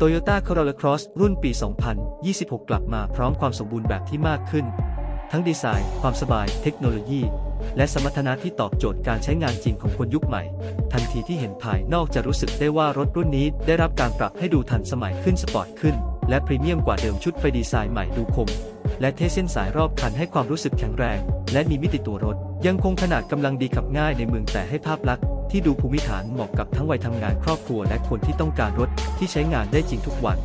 Toyota Corolla Cross รุ่นปี 2026 กลับมาพร้อมความสมบูรณ์แบบที่มากขึ้น ทั้งดีไซน์ ความสบาย เทคโนโลยี และสมรรถนะที่ตอบโจทย์การใช้งานจริงของคนยุคใหม่ ทันทีที่เห็นภายนอกจะรู้สึกได้ว่ารถรุ่นนี้ได้รับการปรับให้ดูทันสมัยขึ้นสปอร์ตขึ้น และพรีเมียมกว่าเดิมชุดไฟดีไซน์ใหม่ดูคม และเทเส้นสายรอบคันให้ความรู้สึกแข็งแรง และมีมิติตัวรถ ยังคงขนาดกำลังดีขับง่ายในเมืองแต่ให้ภาพลักษณ์ ที่ดูภูมิฐานเหมาะกับทั้งวัยทำงานครอบครัวและคนที่ต้องการรถที่ใช้งานได้จริงทุกวัน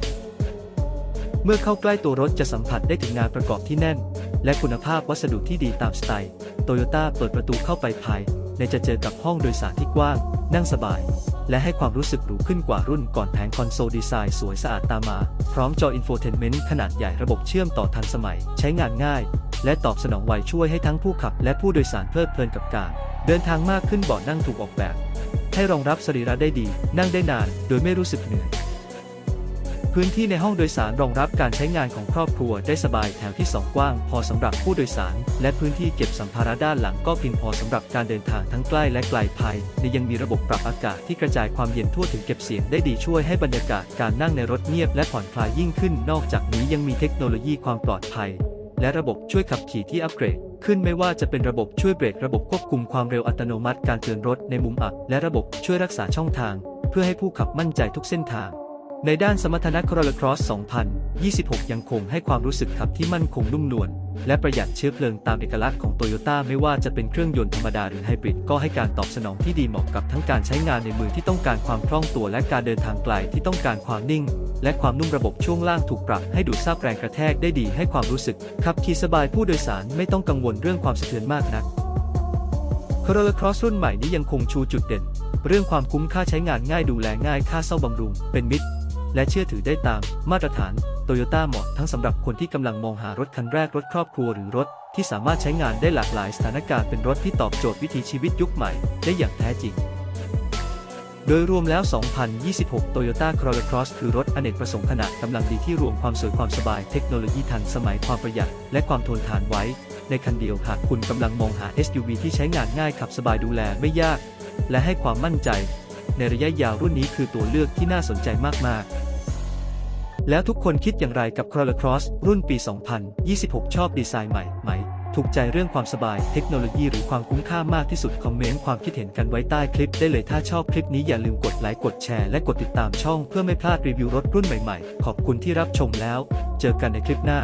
เมื่อเข้าใกล้ตัวรถจะสัมผัสได้ถึงงานประกอบที่แน่น และคุณภาพวัสดุที่ดีตามสไตล์โตโยต้าเปิดประตูเข้าไปภายในจะเจอกับห้องโดยสารที่กว้าง นั่งสบาย และให้ความรู้สึกหรูขึ้นกว่ารุ่นก่อนแผงคอนโซลดีไซน์สวยสะอาดตามมา พร้อมจออินโฟเทนเมนต์ขนาดใหญ่ระบบเชื่อมต่อทันสมัย ใช้งานง่าย และตอบสนองไวช่วยให้ทั้งผู้ขับและผู้โดยสารเพลิดเพลินกับการ เดินทางมากขึ้นเบาะนั่งถูกออกแบบ ให้รองรับสรีระได้ดี นั่งได้นาน โดยไม่รู้สึกเหนื่อย พื้นที่ในห้องโดยสารรองรับการใช้งานของครอบครัวได้สบายแถวที่ 2 กว้าง พอสำหรับผู้โดยสาร และพื้นที่เก็บสัมภาระด้านหลังก็เพียงพอสำหรับการเดินทางทั้งใกล้และไกลภายในยังมีระบบปรับอากาศที่กระจายความเย็นทั่วถึงเก็บเสียงได้ดีช่วยให้บรรยากาศการนั่งในรถเงียบและผ่อนคลายยิ่งขึ้น นอกจากนี้ยังมีเทคโนโลยีความปลอดภัย และระบบช่วยขับขี่ที่อัปเกรด ขึ้นไม่ว่าจะเป็นระบบช่วยเบรกระบบควบคุมความเร็วอัตโนมัติการเตือนรถในมุมอับ และระบบช่วยรักษาช่องทาง เพื่อให้ผู้ขับมั่นใจทุกเส้นทาง ในด้านสมรรถนะ Corolla Cross 2026 ยังคงให้ความรู้สึกขับที่มั่นคงนุ่มนวล และประหยัดเชื้อเพลิงตามเอกลักษณ์ของโตโยต้าไม่ว่าจะเป็นเครื่องยนต์ธรรมดาหรือไฮบริดก็ให้การตอบสนองที่ดีเหมาะกับทั้งการใช้งานในมือที่ต้องการความคล่องตัวและการเดินทางไกลที่ต้องการความนิ่ง และความนุ่มระบบช่วงล่างถูกปรับให้ดูดซาบแรงกระแทกได้ดีให้ความรู้สึกขับขี่สบายผู้โดยสารไม่ต้องกังวลเรื่องความสะเทือนมากนัก Corolla Cross รุ่นใหม่นี้ยังคงชูจุดเด่น เรื่องความคุ้มค่าใช้งานง่ายดูแลง่ายค่าเช่าบำรุง เป็นมิตร และเชื่อถือได้ตามมาตรฐานโตโยต้าเหมาะทั้งสำหรับคนที่กำลังมองหารถคันแรกรถครอบครัวหรือรถที่สามารถใช้งานได้หลากหลายสถานการณ์เป็นรถที่ตอบโจทย์วิถีชีวิตยุคใหม่ได้อย่างแท้จริง โดยรวมแล้ว 2026 Toyota Corolla Cross คือรถอเนกประสงค์ขนาดกำลังดีที่รวมความสวยความสบายเทคโนโลยีทันสมัยความประหยัด และความทนทานไว้ ในคันเดียวหากคุณกำลังมองหา SUV ที่ใช้งานง่ายขับสบายดูแลไม่ยาก และให้ความมั่นใจ ในระยะยาวรุ่นนี้คือตัวเลือกที่น่าสนใจมากๆ แล้วทุกคนคิดอย่างไรกับ Corolla Cross รุ่นปี 2026 ชอบดีไซน์ใหม่ไหม ถูกใจเรื่องความสบาย เทคโนโลยีหรือความคุ้มค่ามากที่สุด คอมเมนต์ความคิดเห็นกันไว้ใต้คลิปได้เลยถ้าชอบคลิปนี้อย่าลืมกดไลค์กดแชร์และกดติดตามช่องเพื่อไม่พลาดรีวิวรถรุ่นใหม่ๆ ขอบคุณที่รับชมแล้ว เจอกันในคลิปหน้า